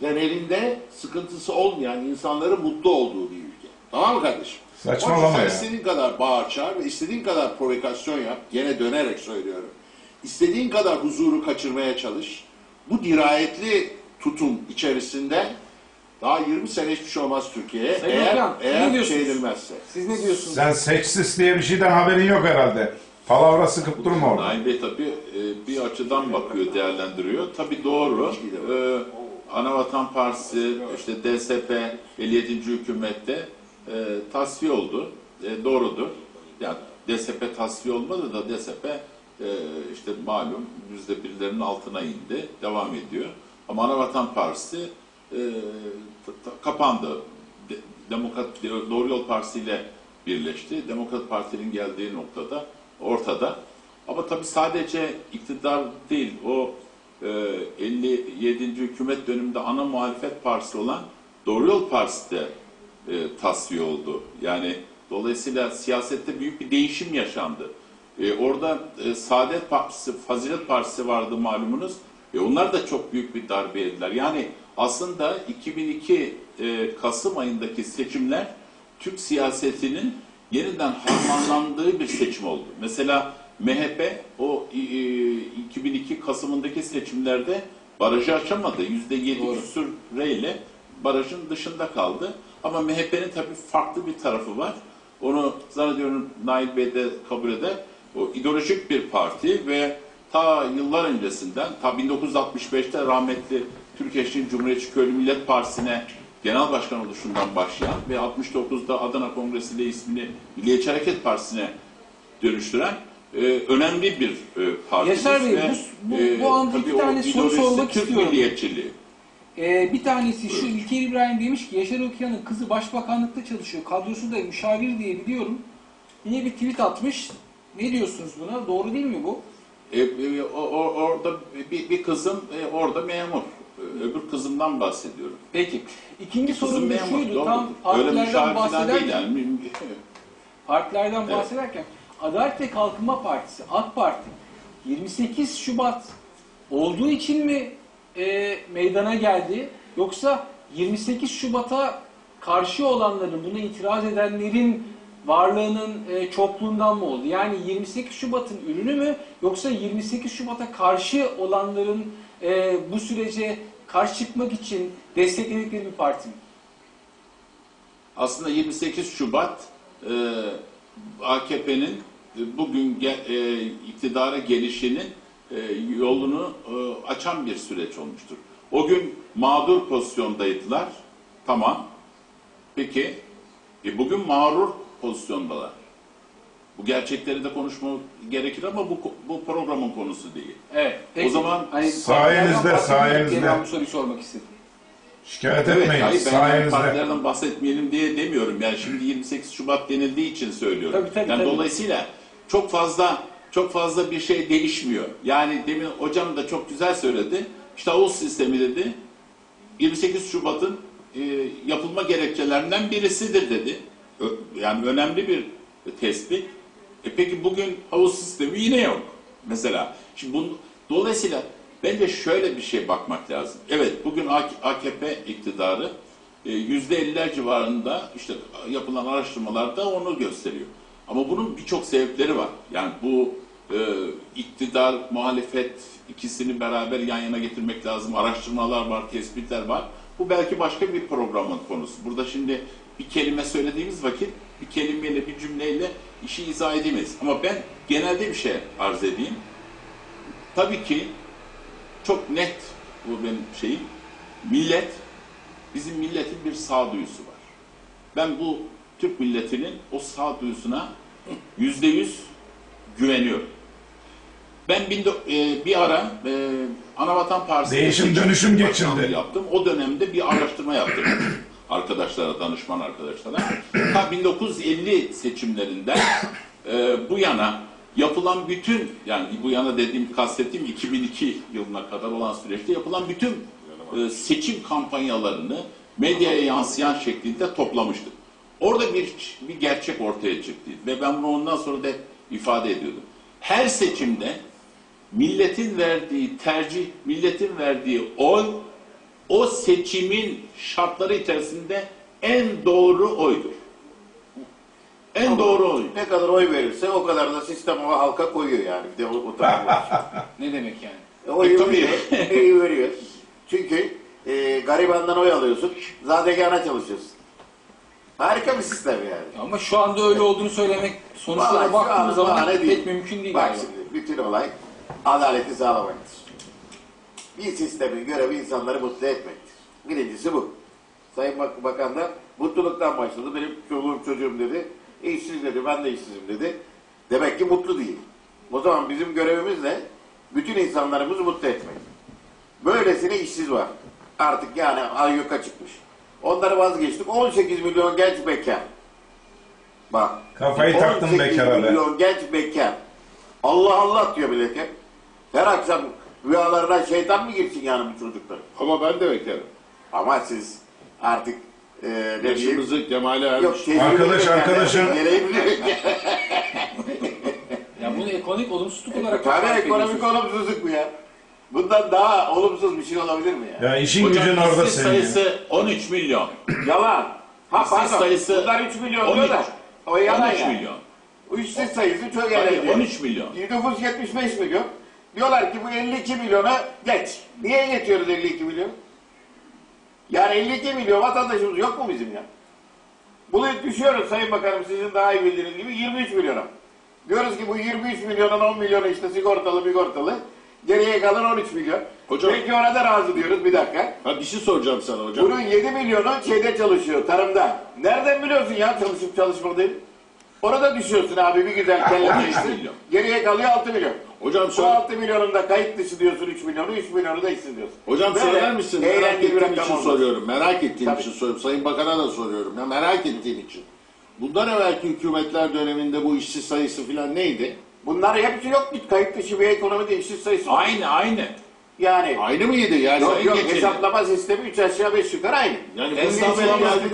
genelinde sıkıntısı olmayan insanların mutlu olduğu bir ülke. Tamam mı kardeşim? Saçmalama ya. İstediğin kadar bağır çağır ve istediğin kadar provokasyon yap. Gene dönerek söylüyorum. İstediğin kadar huzuru kaçırmaya çalış. Bu dirayetli tutum içerisinde daha 20 sene hiçbir şey olmaz Türkiye'ye. Sayın Eğer, Hocam, ne eğer diyorsunuz? şey edilmezse. Siz ne diyorsunuz? Sen seçsiz diye bir şeyden haberin yok herhalde. Palavra sıkıp durma orada. Naim Bey tabii e, bir açıdan bakıyor, değerlendiriyor. Tabii doğru. E, Anavatan Partisi, işte DSP, 57. hükümette e, tasfiye oldu. E, doğrudur. Yani DSP tasfiye olmadı da DSP e, işte malum yüzde birlerin altına indi. Devam ediyor. Ama Anavatan Partisi e, kapandı. De- Demokrat Doğru Yol Partisi ile birleşti. Demokrat Parti'nin geldiği noktada ortada. Ama tabii sadece iktidar değil, o 57. hükümet döneminde ana muhalefet partisi olan Doğru Yol Partisi de e, tasfiye oldu. Yani dolayısıyla siyasette büyük bir değişim yaşandı. E, orada e, Saadet Partisi, Fazilet Partisi vardı malumunuz. E, onlar da çok büyük bir darbe yediler. Yani aslında 2002 e, Kasım ayındaki seçimler Türk siyasetinin yeniden harmanlandığı bir seçim oldu. Mesela MHP o e, 2002 Kasım'ındaki seçimlerde barajı açamadı. %7 Doğru. küsüreyle barajın dışında kaldı. Ama MHP'nin tabii farklı bir tarafı var. Onu zannediyorum Nail Bey de kabul eder. O ideolojik bir parti ve ta yıllar öncesinden, ta 1965'te rahmetli Türkiye Cumhuriyetçi Köylü Millet Partisi'ne genel başkan oluşundan başlayan ve 69'da Adana Kongresi ile ismini Milliyetçi Hareket Partisi'ne dönüştüren e, önemli bir e, parti. Yaşar Bey, bu- bu- bu anda iki tane soru sormak Türk istiyorum. milliyetçiliği. Ee, bir tanesi şu İlker İbrahim demiş ki Yaşar Okuyan'ın kızı başbakanlıkta çalışıyor. Kadrosu da müşavir diye biliyorum. Yine bir tweet atmış. Ne diyorsunuz buna? Doğru değil mi bu? E, e, o- orada bir, bir kızım e, orada memur. E, öbür kızımdan bahsediyorum. Peki. İkinci sorum da şuydu. Tam partilerden bahsederken, yani. partilerden Evet. Adalet ve Kalkınma Partisi, AK Parti 28 Şubat olduğu için mi e, meydana geldi? Yoksa 28 Şubat'a karşı olanların, buna itiraz edenlerin varlığının e, çokluğundan mı oldu? Yani 28 Şubat'ın ürünü mü yoksa 28 Şubat'a karşı olanların e, bu sürece karşı çıkmak için destekledikleri bir parti mi? Aslında 28 Şubat e, AKP'nin bugün ge- e, iktidara gelişinin e, yolunu e, açan bir süreç olmuştur. O gün mağdur pozisyondaydılar. Tamam. Peki e, bugün mağrur pozisyondalar. Bu gerçekleri de konuşma gerekir ama bu bu programın konusu değil. Evet. O zaman hani sayenizde, sayenizde. soruyu sormak istedim. Şikayet Evet, etmeyin. hayır, ben sayenizde. partilerden bahsetmeyelim diye demiyorum. Yani şimdi 28 Şubat denildiği için söylüyorum. Tabii, tabii, yani tabii. dolayısıyla çok fazla çok fazla bir şey değişmiyor. Yani demin hocam da çok güzel söyledi. İşte Ağustos sistemi dedi. 28 Şubat'ın e, yapılma gerekçelerinden birisidir dedi. Ö- Yani önemli bir tespit. E peki bugün havuz sistemi yine yok. Mesela. Şimdi bunun, dolayısıyla bence şöyle bir şey bakmak lazım. Evet bugün AK- AKP iktidarı e, %50'ler civarında işte yapılan araştırmalarda onu gösteriyor. Ama bunun birçok sebepleri var. Yani bu e, iktidar, muhalefet ikisini beraber yan yana getirmek lazım. Araştırmalar var, tespitler var. Bu belki başka bir programın konusu. Burada şimdi bir kelime söylediğimiz vakit bir kelimeyle, bir cümleyle işi izah edemeyiz. Ama ben genelde bir şey arz edeyim. Tabii ki çok net bu benim şeyim. Millet, bizim milletin bir sağduyusu var. Ben bu Türk milletinin o sağduyusuna yüzde yüz güveniyorum. Ben bin e, bir ara e, Anavatan Partisi Değişim, dönüşüm geçirdi. yaptım. O dönemde bir araştırma yaptım. arkadaşlara, danışman arkadaşlara. Ta 1950 seçimlerinden e, bu yana yapılan bütün, yani bu yana dediğim, kastettiğim 2002 yılına kadar olan süreçte yapılan bütün e, seçim kampanyalarını medyaya yansıyan şeklinde toplamıştık. Orada bir, bir gerçek ortaya çıktı ve ben bunu ondan sonra da ifade ediyordum. Her seçimde milletin verdiği tercih, milletin verdiği oy o seçimin şartları içerisinde en doğru oydur. En doğru oy. Ne kadar oy verirse o kadar da sistem o halka koyuyor yani. Bir de o, o. Ne demek yani? E, Oyu E, tabii. veriyor. oyu veriyor. Çünkü e, garibandan oy alıyorsun. Zadegana çalışıyorsun. Harika bir sistem yani. Ama şu anda öyle olduğunu söylemek sonuçlara Vallahi şu baktığımız an zaman bahane pek mümkün değil Bak galiba. şimdi bütün olay adaleti sağlamaktır. Bir sistemin görevi insanları mutlu etmektir. Birincisi bu. Sayın Bak Bakan da mutluluktan başladı. Benim çoluğum çocuğum dedi. İşsiz dedi, ben de işsizim dedi. Demek ki mutlu değil. O zaman bizim görevimiz ne? Bütün insanlarımızı mutlu etmek. Böylesine işsiz var. Artık yani ayyuka çıkmış. Onları vazgeçtik. 18 milyon genç bekar. Bak. Kafayı taktın 18 bekara be. milyon genç bekar. Allah Allah diyor millet hep. Her akşam rüyalarına şeytan mı girsin yani bu çocukların? Ama ben de beklerim. Ama siz artık e, ne diyeyim? Yaşımızı kemale Yok, ermiş. tecrübeli Arkadaş, bekarlar, arkadaşın- gereği bilir. Ya bunu ekonomik olumsuzluk olarak Tabii tarif ekonomik ediyorsunuz. olumsuzluk bu ya. Bundan daha olumsuz bir şey olabilir mi ya? Ya işin Hocam gücün orada işsiz senin. sayısı 13 milyon. Yalan. Ha İşsiz pardon. sayısı Bunlar 3 milyon 13. diyor da. O yalan 13 yani. milyon. Bu işsiz sayısı çok Tabii, eğlenceli. 13 milyon. Nüfus 75 milyon. Diyorlar ki bu 52 milyona geç. Niye geçiyoruz 52 milyon? Yani 52 milyon vatandaşımız yok mu bizim ya? Bunu düşüyoruz Sayın Bakanım sizin daha iyi bildiğiniz gibi 23 milyona. Diyoruz ki bu 23 milyonun 10 milyonu işte sigortalı sigortalı. Geriye kalan 13 milyon. Hocam- Peki ona da razı diyoruz bir dakika. Ha bir şey soracağım sana hocam. Bunun 7 milyonu şeyde çalışıyor, tarımda. Nereden biliyorsun ya çalışıp çalışmadığını? Orada düşüyorsun abi bir güzel kelle 13 değilsin. milyon. Geriye kalıyor 6 milyon. Hocam Bu söyle. 6 milyonun da kayıt dışı diyorsun 3 milyonu, 3 milyonu da işsiz diyorsun. Hocam Böyle söyler misin? Merak eğlenceli bir ettiğim rakam için olmaz. soruyorum. Merak ettiğim Tabii. için soruyorum. Sayın Bakan'a da soruyorum. Ya merak ettiğim için. Bundan evvelki hükümetler döneminde bu işsiz sayısı falan neydi? Bunlar hepsi yok ki kayıt dışı bir ekonomide işsiz sayısı. yok. Aynı aynı. Yani Aynı mıydı yani? yok Sayın yok Geçeli? hesaplama sistemi 3 aşağı 5 yukarı aynı. Yani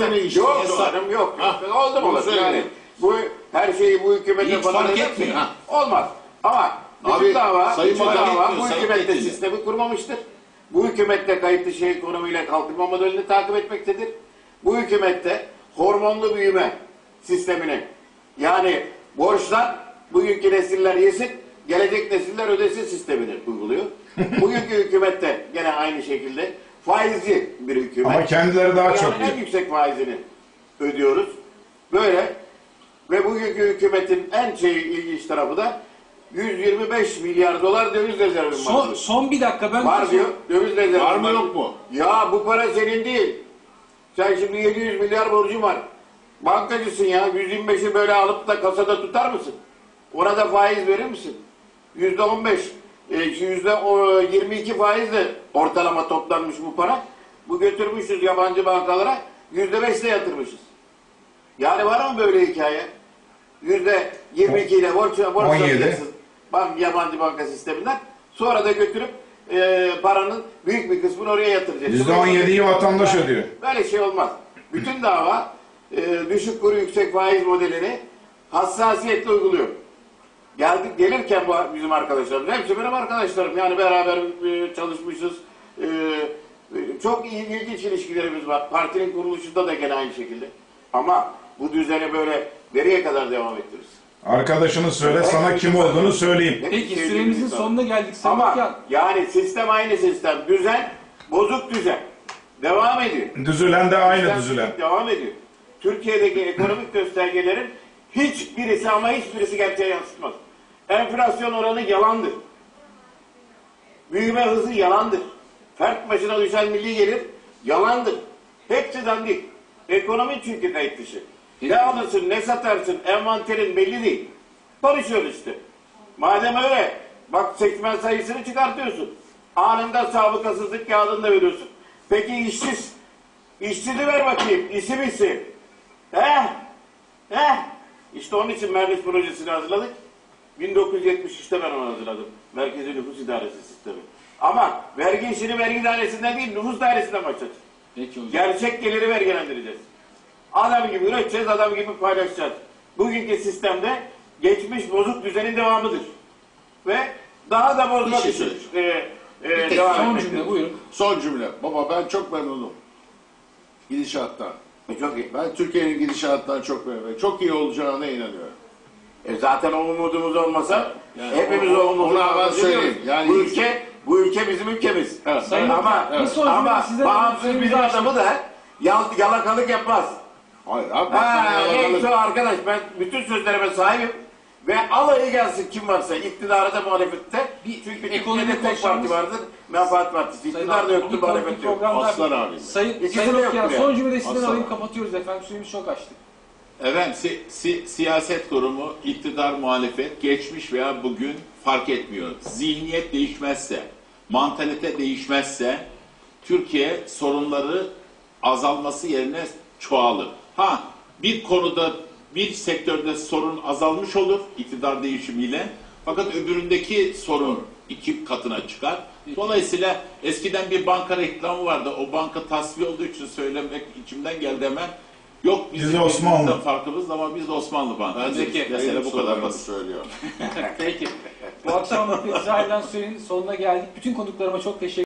de ne işte? Yok hesap- canım yok. Ha, Oldu mu onu yani. Bu her şeyi bu hükümete Hiç falan fark etmiyor. Ha, Olmaz. Ama bütün Abi, dava, Sayın bütün Bakan dava etmiyor, bu Sayın hükümette sistemi kurmamıştır. Bu hükümette kayıt dışı ekonomiyle kalkınma modelini takip etmektedir. Bu hükümette hormonlu büyüme sistemini yani borçlar bugünkü nesiller yesin, gelecek nesiller ödesin sistemini uyguluyor. Bugünkü hükümette gene aynı şekilde faizci bir hükümet. Ama kendileri daha Dünyanın çok en yüksek faizini ödüyoruz. Böyle ve bugünkü hükümetin en şey ilginç tarafı da 125 milyar dolar döviz rezervi var. Son, diyor. son bir dakika ben Var diyor. Döviz rezervi Var mı yok mu? Ya bu para senin değil. Sen şimdi 700 milyar borcun var. Bankacısın ya. 125'i böyle alıp da kasada tutar mısın? Ona da faiz verir misin? Yüzde 15, e, yüzde o, 22 faizle ortalama toplanmış bu para. Bu götürmüşüz yabancı bankalara. Yüzde 5 de yatırmışız. Yani var mı böyle hikaye? Yüzde 22 ile borç, borç 17. alacaksın. Bank, yabancı banka sisteminden. Sonra da götürüp e, paranın büyük bir kısmını oraya yatıracaksın. %17'yi vatandaş ödüyor. Böyle şey olmaz. Bütün dava e, düşük kuru yüksek faiz modelini hassasiyetle uyguluyor. Geldik gelirken bu bizim arkadaşlarım, hepsi benim arkadaşlarım. Yani beraber e, çalışmışız. E, e, çok iyi, ilginç ilişkilerimiz var. Partinin kuruluşunda da gene aynı şekilde. Ama bu düzeni böyle nereye kadar devam ettiririz? Arkadaşını söyle sana kim olduğunu söyleyeyim. Peki süremizin insanlar. sonuna geldik Ama yani sistem aynı sistem. Düzen, bozuk düzen. Devam ediyor. Düzülen de aynı Sistem düzülen. Devam ediyor. Türkiye'deki ekonomik göstergelerin hiçbirisi ama hiçbirisi gerçeğe yansıtmaz. Enflasyon oranı yalandır. Büyüme hızı yalandır. Fert başına düşen milli gelir yalandır. Hepsi dandik. Ekonomi çünkü kayıt dışı. Ne alırsın, ne satarsın, envanterin belli değil. Konuşuyoruz işte. Madem öyle, bak seçmen sayısını çıkartıyorsun. Anında sabıkasızlık kağıdını da veriyorsun. Peki işsiz, işsizi ver bakayım, isim isim. He? He? İşte onun için Merkez Projesi'ni hazırladık. 1973'te ben onu hazırladım. Merkezi Nüfus İdaresi Sistemi. Ama vergi işini vergi dairesinden değil, nüfus dairesinden başlatacağız. Peki hocam. Gerçek geliri vergilendireceğiz. Adam gibi üreteceğiz, adam gibi paylaşacağız. Bugünkü sistemde geçmiş bozuk düzenin devamıdır. Ve daha da bozmak Bir şey için e, e, tek devam son etmek cümle lazım. buyurun. Son cümle. Baba ben çok memnunum. Gidişattan. E, Çok iyi. Ben Türkiye'nin gidişattan çok memnunum. Çok iyi olacağına inanıyorum. E zaten o umudumuz olmasa Yani hepimiz o- o ben söyleyeyim. Yani- bu ülke bu ülke bizim ülkemiz. Evet. Sayın ama bir son ama bağımsız Bakan. adamı da yal, yalakalık yapmaz. Hayır abi. Ha, neyse arkadaş ben bütün sözlerime sahibim. Ve alayı gelsin kim varsa iktidarı da muhalefette. Bir Çünkü ekonomi Türkiye'de tek parti vardır. Menfaat Partisi. İktidar da bugün muhalefet yok. Aslan abim. Sayın, İkisi Sayın yoktur son Aslan alayım abi. kapatıyoruz efendim süremiz çok açtık. Efendim si- si- siyaset kurumu, iktidar muhalefet geçmiş veya bugün fark etmiyor. Zihniyet değişmezse, mantalite değişmezse Türkiye sorunları azalması yerine çoğalır. Ha bir konuda bir sektörde sorun azalmış olur iktidar değişimiyle. Fakat öbüründeki sorun iki katına çıkar. Dolayısıyla eskiden bir banka reklamı vardı. O banka tasfiye olduğu için söylemek içimden geldi hemen. Yok bizim Biz Osmanlı. birbirimizden farkımız ama biz de Osmanlı Bankası. Peki. Mesele bu kadar basit. söylüyor. Peki. Bu akşam İsrail'den sürenin sonuna geldik. Bütün konuklarıma çok teşekkür